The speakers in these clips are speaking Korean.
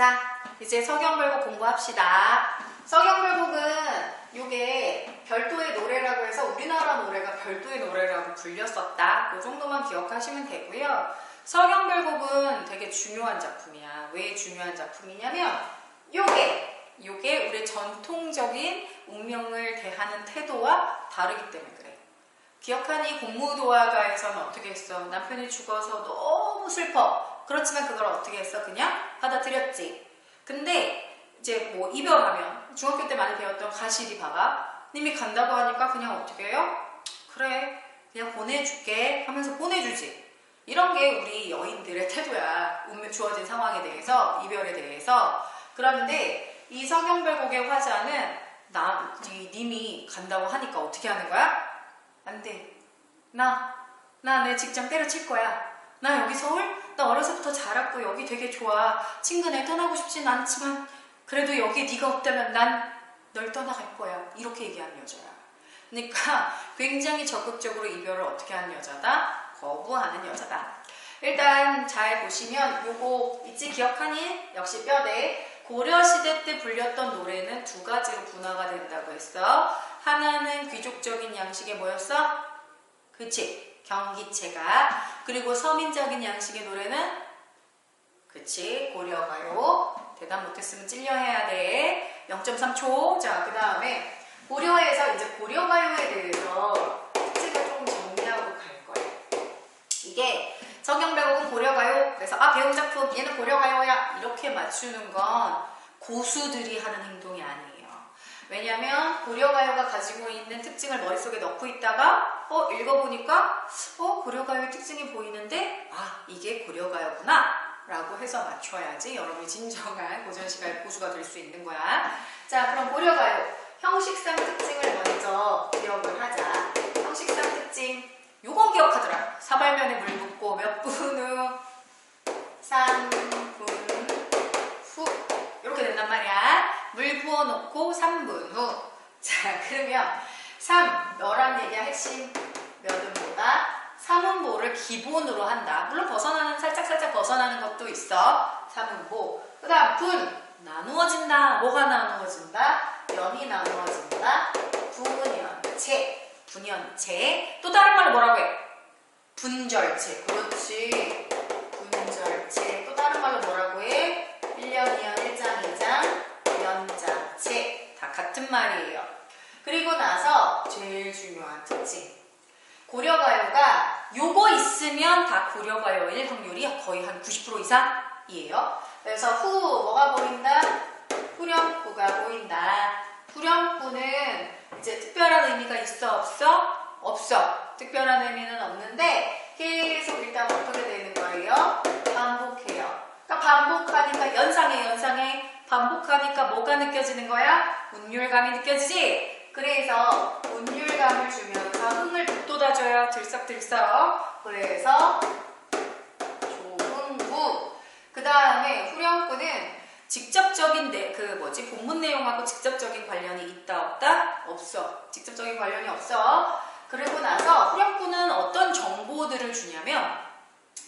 자, 이제 서경별곡 공부합시다. 서경별곡은 이게 별도의 노래라고 해서 우리나라 노래가 별도의 노래라고 불렸었다. 이 정도만 기억하시면 되고요. 서경별곡은 되게 중요한 작품이야. 왜 중요한 작품이냐면 요게 요게 우리 전통적인 운명을 대하는 태도와 다르기 때문에 그래. 기억하니 공무도화가에서는 어떻게 했어? 남편이 죽어서 너무 슬퍼. 그렇지만 그걸 어떻게 했어? 그냥 받아들였지. 근데 이제 뭐 이별하면 중학교 때 많이 배웠던 가시리 바가 님이 간다고 하니까 그냥 어떻게 해요? 그래 그냥 보내줄게 하면서 보내주지. 이런 게 우리 여인들의 태도야. 운명 주어진 상황에 대해서 이별에 대해서. 그런데 이 성경별곡의 화자는 나 이 님이 간다고 하니까 어떻게 하는 거야? 안 돼. 나, 나 내 직장 때려칠 거야. 나 여기 서울? 나 어려서부터 자랐고 여기 되게 좋아. 친구네 떠나고 싶진 않지만 그래도 여기 네가 없다면 난 널 떠나갈 거야. 이렇게 얘기하는 여자야. 그러니까 굉장히 적극적으로 이별을 어떻게 하는 여자다? 거부하는 여자다. 일단 잘 보시면 요거 있지 기억하니? 역시 뼈대. 고려시대 때 불렸던 노래는 두 가지로 분화가 된다고 했어. 하나는 귀족적인 양식의 뭐였어? 그치? 경기체가. 그리고 서민적인 양식의 노래는 그치? 고려가요. 대답 못했으면 찔려해야 돼. 0.3초. 자 그 다음에 고려에서 이제 고려가요에 대해서 특징을 조금 정리하고 갈 거예요. 이게 성경배곡은 고려가요. 그래서 아 배운 작품. 얘는 고려가요야. 이렇게 맞추는 건 고수들이 하는 행동이 아니에요 왜냐면 고려가요가 가지고 있는 특징을 머릿속에 넣고 있다가 어 읽어보니까 어 고려가요의 특징이 보이는데 아 이게 고려가요구나 라고 해서 맞춰야지 여러분이 진정한 고전시가의 고수가 될 수 있는 거야. 자 그럼 고려가요. 형식상 특징을 먼저 기억을 하자. 형식상 특징. 요건 기억하더라. 사발면에 물 붓고 몇 분 후 3분 후. 이렇게 된단 말이야 물 부어놓고 3분 후. 자, 그러면 3, 너란 얘기야 핵심 몇은보다 3분보를 기본으로 한다. 물론 벗어나는, 살짝살짝 벗어나는 것도 있어. 3분보. 그 다음 분, 나누어진다. 뭐가 나누어진다? 연이 나누어진다. 분연체, 분연체. 또 다른 말로 뭐라고 해? 분절체. 그렇지. 분절체. 또 다른 말로 뭐라고 해? 1년, 2년, 1장, 2장. 연장체 다 같은 말이에요. 그리고 나서 제일 중요한 특징 고려가요가 요거 있으면 다 고려가요일 확률이 거의 한 90% 이상이에요. 그래서 후 뭐가 보인다? 후렴구가 보인다. 후렴구는 이제 특별한 의미가 있어 없어? 없어. 특별한 의미는 없는데 계속 일단 어떻게 되는 거예요? 반복해요. 그러니까 반복하니까 연상해 연상해 반복하니까 뭐가 느껴지는 거야? 운율감이 느껴지지? 그래서 운율감을 주면서 흥을 북돋아줘요. 들썩들썩. 그래서 조흥구. 그 다음에 후렴구는 직접적인 내, 그 뭐지 본문 내용하고 직접적인 관련이 있다 없다? 없어. 직접적인 관련이 없어. 그리고 나서 후렴구는 어떤 정보들을 주냐면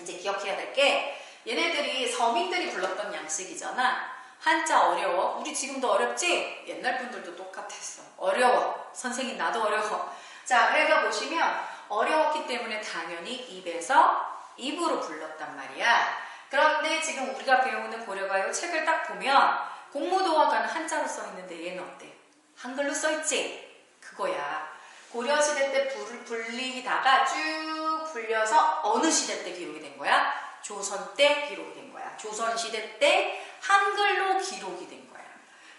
이제 기억해야 될 게 얘네들이 서민들이 불렀던 양식이잖아. 한자 어려워. 우리 지금도 어렵지? 옛날 분들도 똑같았어. 어려워. 선생님 나도 어려워. 자, 그래서 보시면 어려웠기 때문에 당연히 입에서 입으로 불렀단 말이야. 그런데 지금 우리가 배우는 고려가요 책을 딱 보면 공무도화가는 한자로 써 있는데 얘는 어때? 한글로 써 있지? 그거야. 고려시대 때 불, 불리다가 쭉 불려서 어느 시대 때 기록이 된 거야? 조선 때 기록이 된 거야. 조선 시대 때 한글로 기록이 된 거야.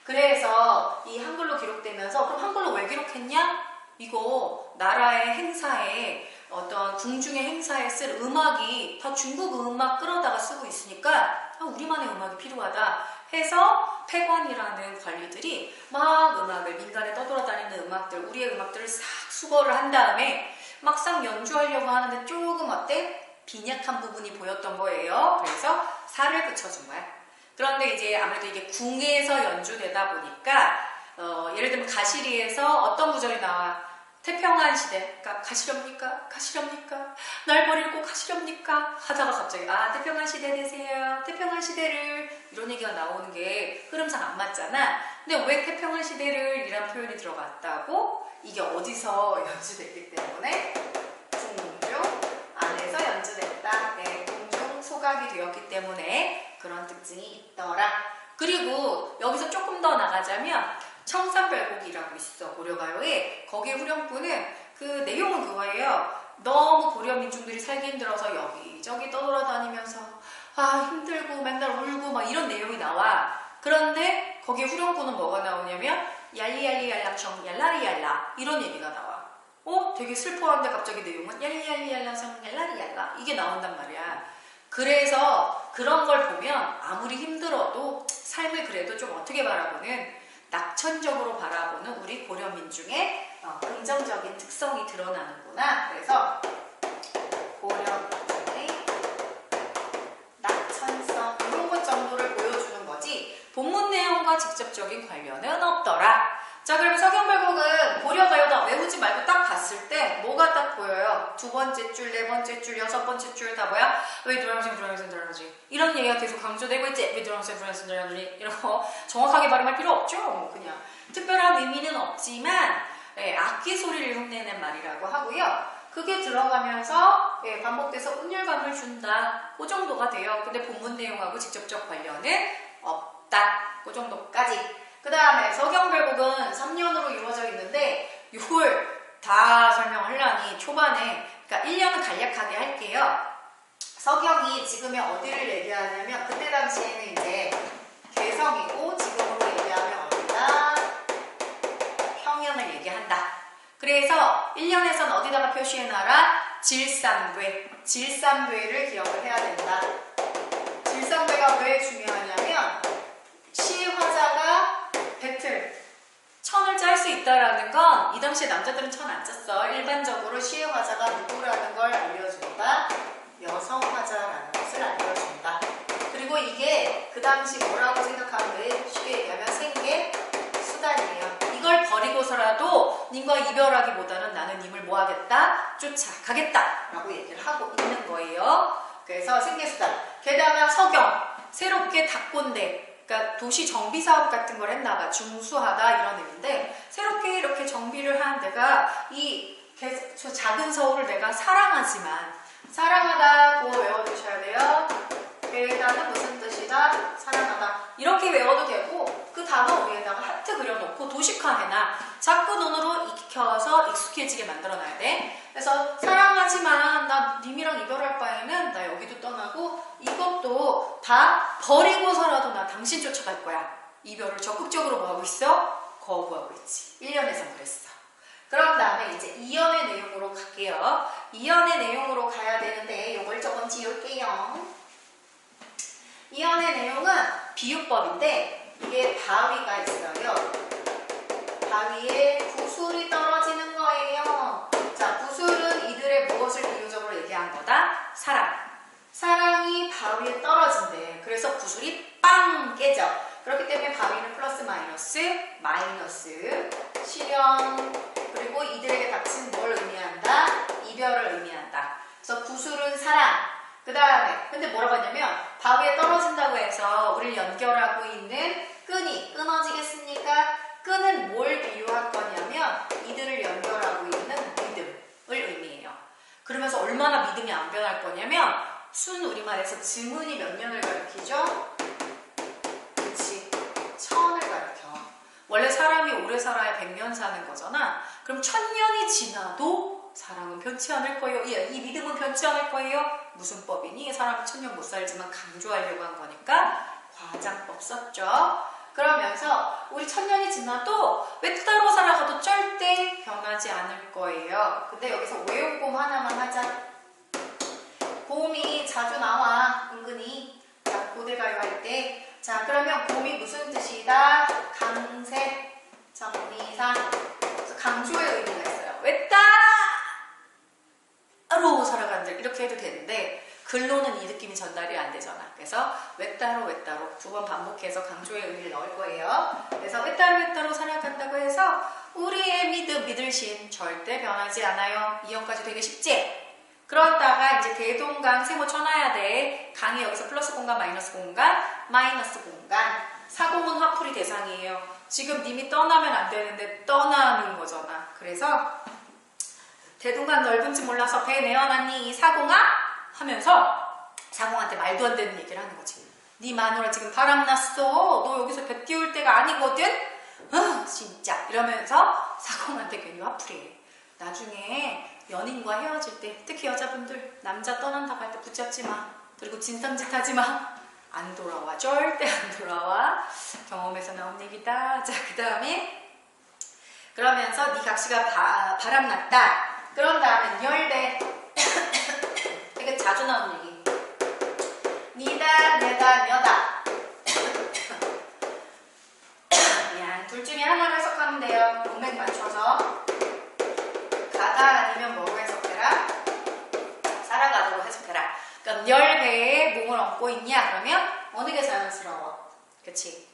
그래서 이 한글로 기록되면서 그럼 한글로 왜 기록했냐? 이거 나라의 행사에 어떤 궁중의 행사에 쓸 음악이 다 중국 음악 끌어다가 쓰고 있으니까 아, 우리만의 음악이 필요하다 해서 폐관이라는 관리들이 막 음악을 민간에 떠돌아다니는 음악들 우리의 음악들을 싹 수거를 한 다음에 막상 연주하려고 하는데 조금 어때? 빈약한 부분이 보였던 거예요. 그래서 살을 붙여준 거야. 그런데 이제 아무래도 이게 궁에서 연주되다 보니까 어, 예를 들면 가시리에서 어떤 구절이 나와 태평한 시대, 그러니까 가시렵니까? 가시렵니까? 날 버리고 가시렵니까? 하다가 갑자기 아 태평한 시대 되세요. 태평한 시대를 이런 얘기가 나오는 게 흐름상 안 맞잖아. 근데 왜 태평한 시대를 이란 표현이 들어갔다고? 이게 어디서 연주됐기 때문에 궁중 안에서 연주됐다. 네, 궁중 소각이 되었기 때문에 그런 특징이 있더라. 그리고 여기서 조금 더 나가자면 청산별곡이라고 있어 고려가요에 거기에 후렴구는 그 내용은 그거예요. 너무 고려 민중들이 살기 힘들어서 여기저기 떠돌아다니면서 아 힘들고 맨날 울고 막 이런 내용이 나와. 그런데 거기에 후렴구는 뭐가 나오냐면 얄리얄리얄랑청 얄라리얄라 이런 얘기가 나와. 어? 되게 슬퍼한데 갑자기 내용은 얄리얄리얄랑청 얄라리얄라 이게 나온단 말이야. 그래서 그런 걸 보면 아무리 힘들어도 삶을 그래도 좀 어떻게 바라보는 낙천적으로 바라보는 우리 고려 민중의 어, 긍정적인 특성이 드러나는구나. 그래서 고려 민중의 낙천성 이런 것 정도를 보여주는 거지 본문 내용과 직접적인 관련은 없더라. 자 그럼 서경별곡은 고려가요다 외우지 말고 딱 봤을 때 뭐가 딱 보여요? 두 번째 줄, 네 번째 줄, 여섯 번째 줄 다 뭐야? 왜 노랑색 노랑색 노랑색 이런 얘기가 계속 강조되고 있지? 왜 노랑색 노랑색 노랑색 이런 거 정확하게 발음할 필요 없죠? 뭐 그냥 특별한 의미는 없지만 예, 악기 소리를 흉내낸 말이라고 하고요. 그게 들어가면서 예, 반복돼서 운율감을 준다. 그 정도가 돼요. 근데 본문 내용하고 직접적 관련은 없다. 그 정도까지. 그 다음에 서경별곡은 3년으로 이루어져 있는데 이걸 다 설명하려니 초반에 그러니까 1년은 간략하게 할게요. 서경이 지금의 어디를 얘기하냐면 그때 당시에는 이제 개성이고 지금으로 얘기하면 어디다 평양을 얘기한다. 그래서 1년에선 어디다가 표시해놔라? 질산괴. 질산괴를 기억을 해야 된다. 질산괴가 왜 중요하냐면 시화자가 배틀 천을 짤 수 있다라는 건 이 당시에 남자들은 천 안 짰어. 일반적으로 시의 화자가 누구라는 걸 알려준다. 여성 화자라는 것을 알려준다. 그리고 이게 그 당시 뭐라고 생각하면 돼? 쉽게 얘기하면 생계 수단이에요. 이걸 버리고서라도 님과 이별하기보다는 나는 님을 뭐 하겠다? 쫓아가겠다. 라고 얘기를 하고 있는 거예요. 그래서 생계수단. 게다가 서경. 새롭게 닭꼰대. 그러니까 도시 정비 사업 같은 걸 했나 봐. 중수하다 이런 의미인데 새롭게 이렇게 정비를 한 내가 이 작은 서울을 내가 사랑하지만 사랑하다 그거 외워두셔야 돼요. 배에다는 무슨 뜻이다? 사랑하다. 이렇게 외워도 되고 그 단어 위에다가 하트 그려놓고 도식화해놔. 자꾸 눈으로 익혀서 익숙해지게 만들어놔야 돼. 그래서 사랑하지만 나 님이랑 이별할 바에는 나 여기도 떠나고 이것도 다 버리고서라도 나 당신 쫓아갈 거야. 이별을 적극적으로 뭐 하고 있어? 거부하고 있지. 1년에선 그랬어. 그런 다음에 이제 2연의 내용으로 갈게요. 2연의 내용으로 가야 되는데 이걸 조금 지울게요. 2연의 내용은 비유법인데 이게 바위가 있어요. 바위에 구슬이 떨어지는 거예요. 자, 구슬은 이들의 무엇을 비유적으로 얘기한 거다? 사랑. 사랑이 바위에 떨어진대. 그래서 구슬이 빵 깨져. 그렇기 때문에 바위는 플러스 마이너스, 마이너스, 실현, 그리고 이들에게 닥친 뭘 의미한다? 이별을 의미한다. 그래서 구슬은 사랑. 그 다음에, 근데 뭐라고 하냐면, 바위에 떨어진다고 해서 우리를 연결하고 있는 끈이 끊어지겠습니까? 끈은 뭘 비유한 거냐면, 이들을 연결하고 있는 믿음을 의미해요. 그러면서 얼마나 믿음이 안 변할 거냐면, 순 우리말에서 지문이 몇 년을 가리키죠? 그치. 천을 가리켜. 원래 사람이 오래 살아야 100년 사는 거잖아. 그럼 천년이 지나도 사랑은 변치 않을 거예요. 이, 이 믿음은 변치 않을 거예요. 무슨 법이니? 사람은 천년 못 살지만 강조하려고 한 거니까 과장법 썼죠. 그러면서 우리 천년이 지나도 왜 따로 살아가도 절대 변하지 않을 거예요. 근데 여기서 외용곰 하나만 하자. 곰이 자주 나와 은근히 자, 고대가요 할 때. 자 그러면 곰이 무슨 뜻이다? 강세, 정리사. 그래서 강조의 의미가 있어요. 왜 따로 살아간들 이렇게 해도 되는데 글로는 이 느낌이 전달이 안 되잖아. 그래서 왜 따로 왜 따로 두 번 반복해서 강조의 의미를 넣을 거예요. 그래서 왜 따로 왜 따로 살아간다고 해서 우리의 믿음, 믿을심 절대 변하지 않아요. 이형까지 되게 쉽지? 그러다가 이제 대동강 세모 쳐놔야 돼. 강이 여기서 플러스 공간, 마이너스 공간, 마이너스 공간. 사공은 화풀이 대상이에요. 지금 님이 떠나면 안 되는데 떠나는 거잖아. 그래서 대동강 넓은지 몰라서 배 내어놨니 이 사공아? 하면서 사공한테 말도 안 되는 얘기를 하는 거지. 네 마누라 지금 바람났어. 너 여기서 배 띄울 때가 아니거든. 아 진짜 이러면서 사공한테 괜히 화풀이해. 나중에 연인과 헤어질 때 특히 여자분들 남자 떠난다고 할 때 붙잡지 마. 그리고 진상짓 하지 마. 안 돌아와. 절대 안 돌아와. 경험에서 나온 얘기다. 자, 그 다음에 그러면서 네 각시가 바, 바람났다. 그런 다음에 열대. 자주 나오는 얘기. 니다, 내다, 여다. 미안. 둘 중에 하나를 해석하면 돼요. 동맥 맞춰서. 가다 아니면 뭐로 해석해라? 살아가도록 해석해라. 그럼 열 배에 몸을 얹고 있냐? 그러면 어느 게 자연스러워? 그치?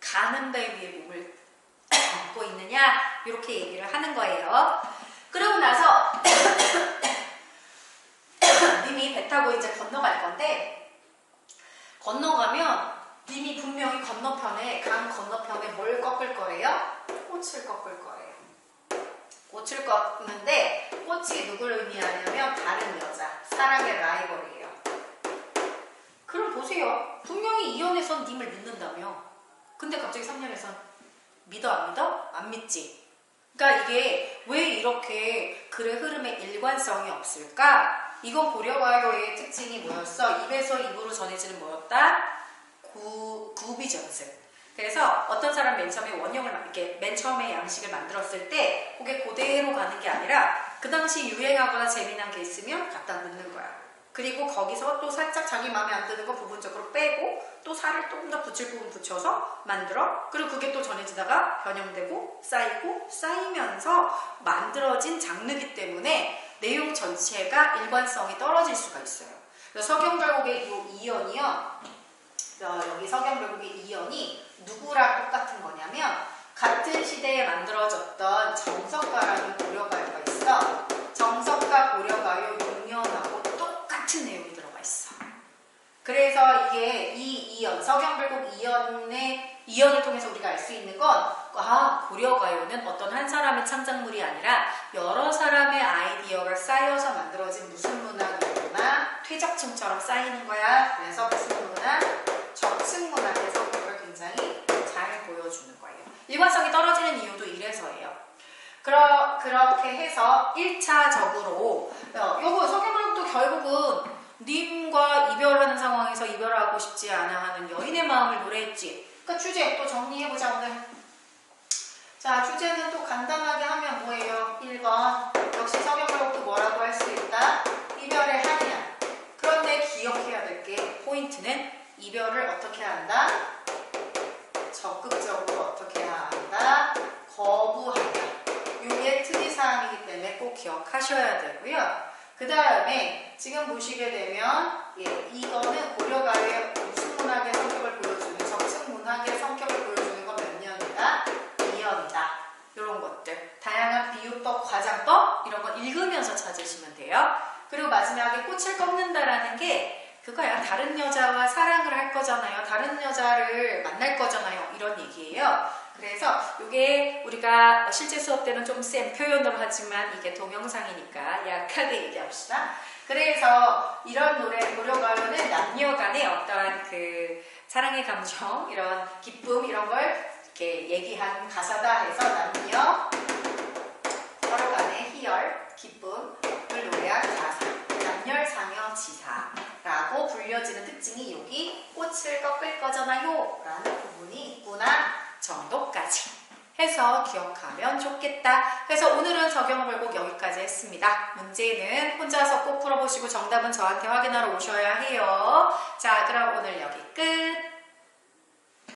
가는 배 위에 몸을 얹고 있느냐? 이렇게 얘기를 하는 거예요. 그러고 나서 배 타고 이제 건너갈 건데 건너가면 님이 분명히 건너편에 강 건너편에 뭘 꺾을 거예요? 꽃을 꺾을 거예요. 꽃을 꺾는데 꽃이 누구를 의미하냐면 다른 여자, 사랑의 라이벌이에요. 그럼 보세요. 분명히 이연에선 님을 믿는다며. 근데 갑자기 3년에선 믿어 안 믿어? 안 믿지. 그러니까 이게 왜 이렇게 글의 흐름에 일관성이 없을까? 이건 고려가요의 특징이 뭐였어? 입에서 입으로 전해지는 뭐였다? 구, 구비 전승. 그래서 어떤 사람 맨 처음에 원형을 막 이렇게 맨 처음에 양식을 만들었을 때 그게 그대로 가는 게 아니라 그 당시 유행하거나 재미난 게 있으면 갖다 넣는 거야. 그리고 거기서 또 살짝 자기 마음에 안 드는 거 부분적으로 빼고 또 살을 조금 더 붙일 부분 붙여서 만들어. 그리고 그게 또 전해지다가 변형되고 쌓이고 쌓이면서 만들어진 장르기 때문에 내용 전체가 일관성이 떨어질 수가 있어요. 그래서 서경별곡의 이 이연이요. 어, 여기 서경별곡의 이연이 누구랑 똑같은 거냐면 같은 시대에 만들어졌던 정석가라는 고려가요가 있어. 정석가 고려가요 6년하고 똑같은 내용이 들어가 있어. 그래서 이게 이 이연, 서경별곡 이연의 이연을 통해서 우리가 알 수 있는 건 아, 고려가요는 어떤 한 사람의 창작물이 아니라 여러 사람의 아이디어가 쌓여서 만들어진 무슨 문화구나 퇴적층처럼 거야. 그래서 무슨 문화? 적층 문학의 성격을 굉장히 잘 보여주는 거예요. 일관성이 떨어지는 이유도 이래서예요. 그러, 그렇게 해서 1차적으로 어, 요거 서경별곡도 결국은 님과 이별하는 상황에서 이별하고 싶지 않아 하는 여인의 마음을 노래했지. 그러니까 주제 또 정리해보자 오늘. 자 주제는 또 간단하게 하면 뭐예요? 1번 역시 서경별곡도 뭐라고 할 수 있다? 이별의 한이야. 그런데 기억해야 될 게 포인트는 이별을 어떻게 한다? 적극적으로 어떻게 해야 한다? 거부한다. 이게 특이사항이기 때문에 꼭 기억하셔야 되고요. 그 다음에 지금 보시게 되면 예, 이거는 고려가의 무슨 문학의 성격을 보여주는 적층 문학의 성격을 보여주는 건 몇 년이다? 2년이다. 이런 것들 다양한 비유법, 과장법 이런 거 읽으면서 찾으시면 돼요. 그리고 마지막에 꽃을 꺾는다라는 게 그거야. 다른 여자와 사랑을 할 거잖아요. 다른 여자를 만날 거잖아요. 이런 얘기예요. 그래서 이게 우리가 실제 수업 때는 좀 센 표현으로 하지만 이게 동영상이니까 약하게 얘기합시다. 그래서 이런 노래 고려가요는 남녀 간의 어떠한 그 사랑의 감정, 이런 기쁨 이런 걸 이렇게 얘기한 가사다 해서 남녀 서로 간의 희열, 기쁨을 노래한 가사. 남열상여 지사라고 불려지는 특징이 여기 꽃을 꺾을 거잖아요 라는 부분이 있구나 정도 까지 해서 기억하면 좋겠다. 그래서 오늘은 적용별곡 여기까지 했습니다. 문제는 혼자서 꼭 풀어보시고 정답은 저한테 확인하러 오셔야 해요. 자, 그럼 오늘 여기 끝.